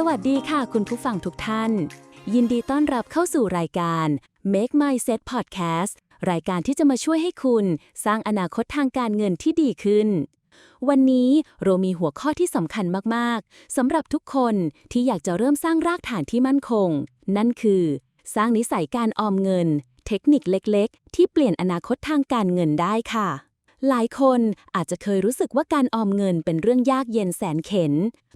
สวัสดีค่ะคุณผู้ฟังทุกท่าน ยินดีต้อนรับเข้าสู่รายการ Make Mindset Podcast รายการที่จะมาช่วยให้คุณ สร้างอนาคตทางการเงินที่ดีขึ้น วันนี้เรามีหัวข้อที่สำคัญมาก ๆสำหรับทุกคนที่อยากจะเริ่มสร้างรากฐานที่มั่นคง นั่นคือ สร้างนิสัยการออมเงิน เทคนิคเล็ก ๆ ที่เปลี่ยนอนาคตทางการเงินได้ค่ะ หลายคนอาจจะเคยรู้สึกว่าการออมเงินเป็นเรื่องยากเย็นแสนเข็น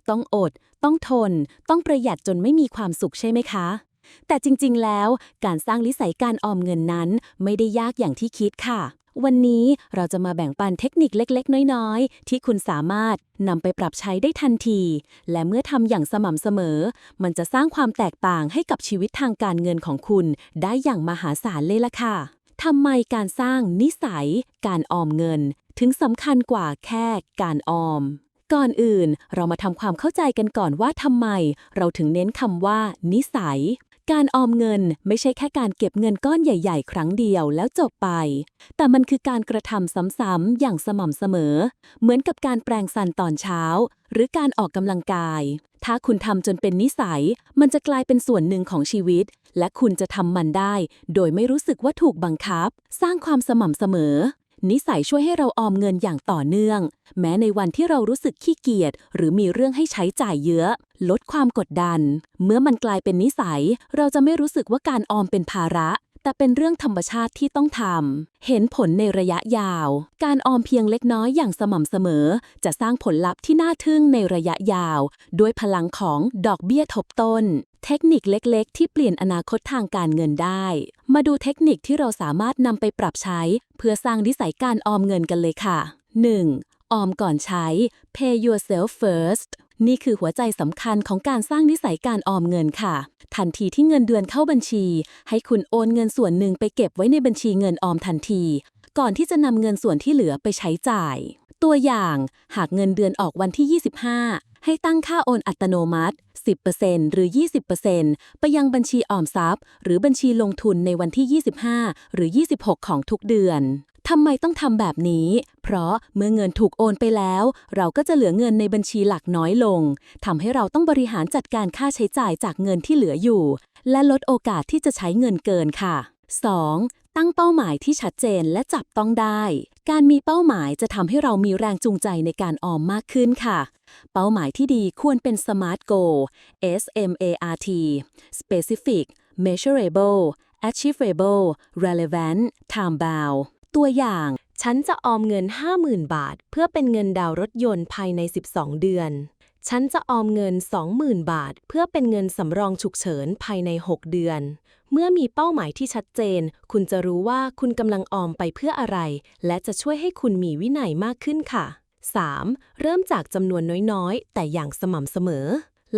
ต้องอด ต้องทน ต้องประหยัดจนไม่มีความสุขใช่ไหมคะ แต่จริงๆ แล้วการสร้างนิสัยการออมเงินนั้นไม่ได้ยากอย่างที่คิดค่ะ วันนี้เราจะมาแบ่งปันเทคนิคเล็กๆ น้อยๆ ที่คุณสามารถนำไปปรับใช้ได้ทันที และเมื่อทำอย่างสม่ำเสมอ มันจะสร้างความแตกต่างให้กับชีวิตทางการเงินของคุณ ได้อย่างมหาศาลเลยล่ะค่ะ ทำไมการสร้างนิสัย การออมเงิน ถึงสำคัญกว่าแค่การออม ก่อนอื่นเรามาทำความเข้าใจกันก่อนว่าทำไม เราถึงเน้นคำว่า นิสัย การออมเงินไม่ใช่แค่การเก็บเงินก้อนใหญ่ ๆ ครั้งเดียวแล้วจบไป แต่มันคือการกระทำซ้ำๆอย่างสม่ำเสมอ เหมือนกับการแปรงฟันตอนเช้า หรือการออกกำลังกาย ถ้าคุณทำจนเป็นนิสัย มันจะกลายเป็นส่วนหนึ่งของชีวิต และคุณจะทำมันได้ โดยไม่รู้สึกว่าถูกบังคับ สร้างความสม่ำเสมอ นิสัยช่วยให้เราออมเงินอย่างต่อเนื่อง แม้ในวันที่เรารู้สึกขี้เกียจหรือมีเรื่องให้ใช้จ่ายเยอะ ลดความกดดัน เมื่อมันกลายเป็นนิสัย เราจะไม่รู้สึกว่าการออมเป็นภาระแต่เป็นเรื่องธรรมชาติที่ต้องทำ เห็นผลในระยะยาว การออมเพียงเล็กน้อยอย่างสม่ำเสมอ จะสร้างผลลัพธ์ที่น่าทึ่งในระยะยาว ด้วยพลังของดอกเบี้ยทบต้น เทคนิคเล็กๆ ที่เปลี่ยนอนาคตทางการเงินได้ มาดูเทคนิคที่เราสามารถนำไปปรับใช้ เพื่อสร้างนิสัยการออมเงินกันเลยค่ะ 1. ออมก่อนใช้ pay yourself first นี่คือหัวใจสำคัญของการสร้างนิสัยการออมเงินค่ะ ทันทีที่เงินเดือนเข้าบัญชี ให้คุณโอนเงินส่วนหนึ่งไปเก็บไว้ในบัญชีเงินออมทันที ก่อนที่จะนำเงินส่วนที่เหลือไปใช้จ่าย ตัวอย่าง หากเงินเดือนออกวันที่ 25 ให้ตั้งค่าโอนอัตโนมัติ 10%หรือ 20%ไปยังบัญชีออมทรัพย์ หรือบัญชีลงทุนในวันที่ 25 หรือ 26 ของทุกเดือนทำไมต้องทำแบบนี้ เพราะเมื่อเงินถูกโอนไปแล้ว เราก็จะเหลือเงินในบัญชีหลักน้อยลง ทำให้เราต้องบริหารจัดการค่าใช้จ่ายจากเงินที่เหลืออยู่ และลดโอกาสที่จะใช้เงินเกินค่ะ 2. ตั้งเป้าหมายที่ชัดเจนและจับต้องได้ การมีเป้าหมายจะทำให้เรามีแรงจูงใจในการออมมากขึ้นค่ะ เป้าหมายที่ดีควรเป็น SMART Goal S M A R T Specific Measurable Achievable Relevant Time Bound ตัวอย่าง ฉันจะออมเงิน 50,000 บาท เพื่อเป็นเงินดาวน์รถยนต์ภายใน 12 เดือน ฉันจะออมเงิน 20,000 บาท เพื่อเป็นเงินสำรองฉุกเฉินภายใน 6 เดือน เมื่อมีเป้าหมายที่ชัดเจน คุณจะรู้ว่าคุณกำลังออมไปเพื่ออะไร และจะช่วยให้คุณมีวินัยมากขึ้นค่ะ 3. เริ่มจากจำนวนน้อยๆ แต่อย่างสม่ำเสมอ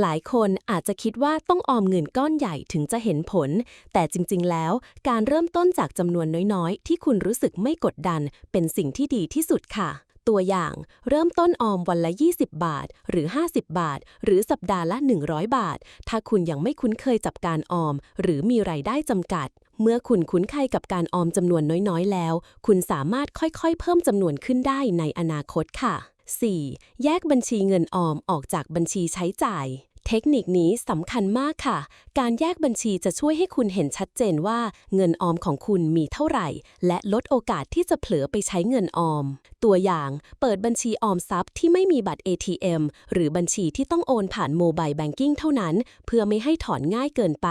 หลายคนอาจจะคิดว่าต้องออมเงินก้อนใหญ่ถึงจะเห็นผล แต่จริงๆ แล้วการเริ่มต้นจากจำนวนน้อยๆ ที่คุณรู้สึกไม่กดดัน เป็นสิ่งที่ดีที่สุดค่ะ ตัวอย่างเริ่มต้นออมวันละ 20 บาท หรือ 50 บาท หรือสัปดาห์ละ 100 บาท ถ้าคุณยังไม่คุ้นเคยกับการออม หรือมีไรายได้จำกัด เมื่อคุณคุ้นเคยกับการออมจำนวนน้อยๆ แล้ว คุณสามารถค่อยๆ เพิ่มจำนวนขึ้นได้ในอนาคตค่ะ 4. แยกบัญชีเงินออมออกจากบัญชีใช้จ่าย เทคนิคนี้สำคัญมากค่ะ การแยกบัญชีจะช่วยให้คุณเห็นชัดเจนว่าเงินออมของคุณมีเท่าไหร่ และลดโอกาสที่จะเผลอไปใช้เงินออม ตัวอย่างเปิดบัญชีออมทรัพย์ที่ไม่มีบัตร ATM หรือบัญชีที่ต้องโอนผ่านโมบายแบงกิ้งเท่านั้น เพื่อไม่ให้ถอนง่ายเกินไป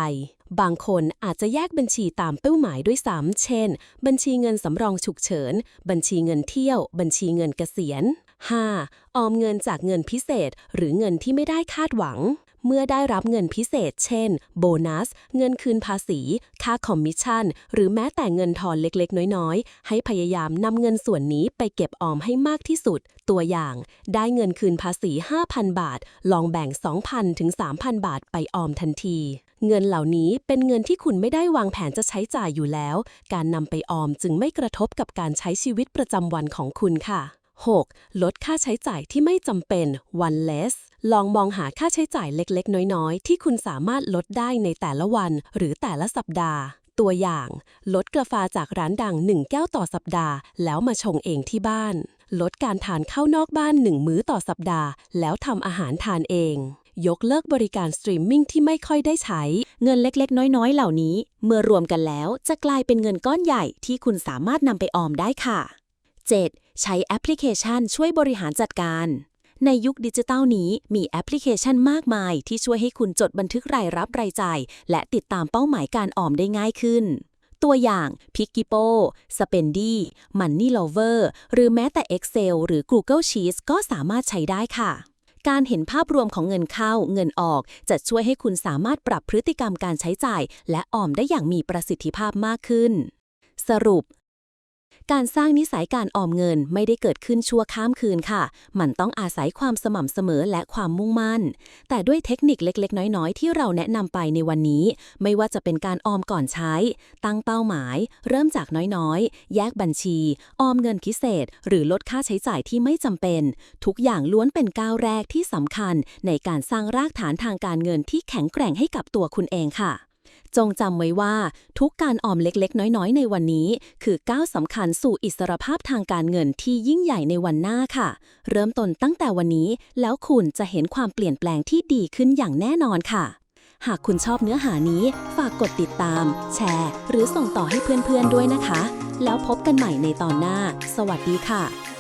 บางคนอาจจะแยกบัญชีตามเป้าหมายด้วยซ้ำ เช่น บัญชีเงินสำรองฉุกเฉิน บัญชีเงินเที่ยว บัญชีเงินเกษียณ 5. ออมเงินจากเงินพิเศษ หรือเงินที่ไม่ได้คาดหวัง เมื่อได้รับเงินพิเศษ เช่น โบนัส เงินคืนภาษี ค่าคอมมิชชั่น หรือแม้แต่เงินทอนเล็กๆ น้อยๆ ให้พยายามนำเงินส่วนนี้ไปเก็บออมให้มากที่สุด ตัวอย่าง ได้เงินคืนภาษี 5,000 บาท ลองแบ่ง 2,000 ถึง 3,000 บาทไปออมทันทีเงินเหล่านี้เป็นเงินที่คุณไม่ได้วางแผนจะใช้จ่ายอยู่แล้ว การนำไปออมจึงไม่กระทบกับการใช้ชีวิตประจำวันของคุณค่ะ 6. ลดค่าใช้จ่ายที่ไม่จำเป็น one less ลองมองหาค่าใช้จ่ายเล็กๆ น้อยๆ ที่คุณสามารถลดได้ในแต่ละวันหรือแต่ละสัปดาห์ ตัวอย่าง ลดกาแฟจากร้านดัง 1 แก้วต่อสัปดาห์ แล้วมาชงเองที่บ้าน ลดการทานข้าวนอกบ้าน 1 มื้อต่อสัปดาห์ แล้วทำอาหารทานเองยกเลิกบริการสตรีมมิ่งที่ไม่ค่อยได้ใช้ เงินเล็กๆ น้อยๆ เหล่านี้ เมื่อรวมกันแล้วจะกลายเป็นเงินก้อนใหญ่ที่คุณสามารถนำไปออมได้ค่ะ 7. ใช้แอปพลิเคชันช่วยบริหารจัดการ ในยุคดิจิตัลนี้มีแอปพลิเคชันมากมาย ที่ช่วยให้คุณจดบันทึกรายรับรายจ่าย และติดตามเป้าหมายการออมได้ง่ายขึ้น ตัวอย่าง p i c k y p o Spendy Money Lover หรือแม้แต่ Excel หรือ Google Sheets ก็สามารถใช้ได้ค่ะการเห็นภาพรวมของเงินเข้าเงินออก จะช่วยให้คุณสามารถปรับพฤติกรรมการใช้จ่าย และออมได้อย่างมีประสิทธิภาพมากขึ้น สรุป การสร้างนิสัยการออมเงินไม่ได้เกิดขึ้นชั่วข้ามคืนค่ะ มันต้องอาศัยความสม่ำเสมอและความมุ่งมั่น แต่ด้วยเทคนิคเล็ก ๆ น้อย ๆ ที่เราแนะนำไปในวันนี้ ไม่ว่าจะเป็นการออมก่อนใช้ ตั้งเป้าหมาย เริ่มจากน้อย ๆ แยกบัญชี ออมเงินพิเศษ หรือลดค่าใช้จ่ายที่ไม่จำเป็น ทุกอย่างล้วนเป็นก้าวแรกที่สำคัญ ในการสร้างรากฐานทางการเงินที่แข็งแกร่งให้กับตัวคุณเองค่ะ จงจำไว้ว่า ทุกการออมเล็กๆ น้อยๆ ในวันนี้ คือก้าวสำคัญสู่อิสรภาพทางการเงินที่ยิ่งใหญ่ในวันหน้าค่ะ เริ่มต้นตั้งแต่วันนี้ แล้วคุณจะเห็นความเปลี่ยนแปลงที่ดีขึ้นอย่างแน่นอนค่ะ หากคุณชอบเนื้อหานี้ ฝากกดติดตาม แชร์ หรือส่งต่อให้เพื่อนๆด้วยนะคะ แล้วพบกันใหม่ในตอนหน้า สวัสดีค่ะ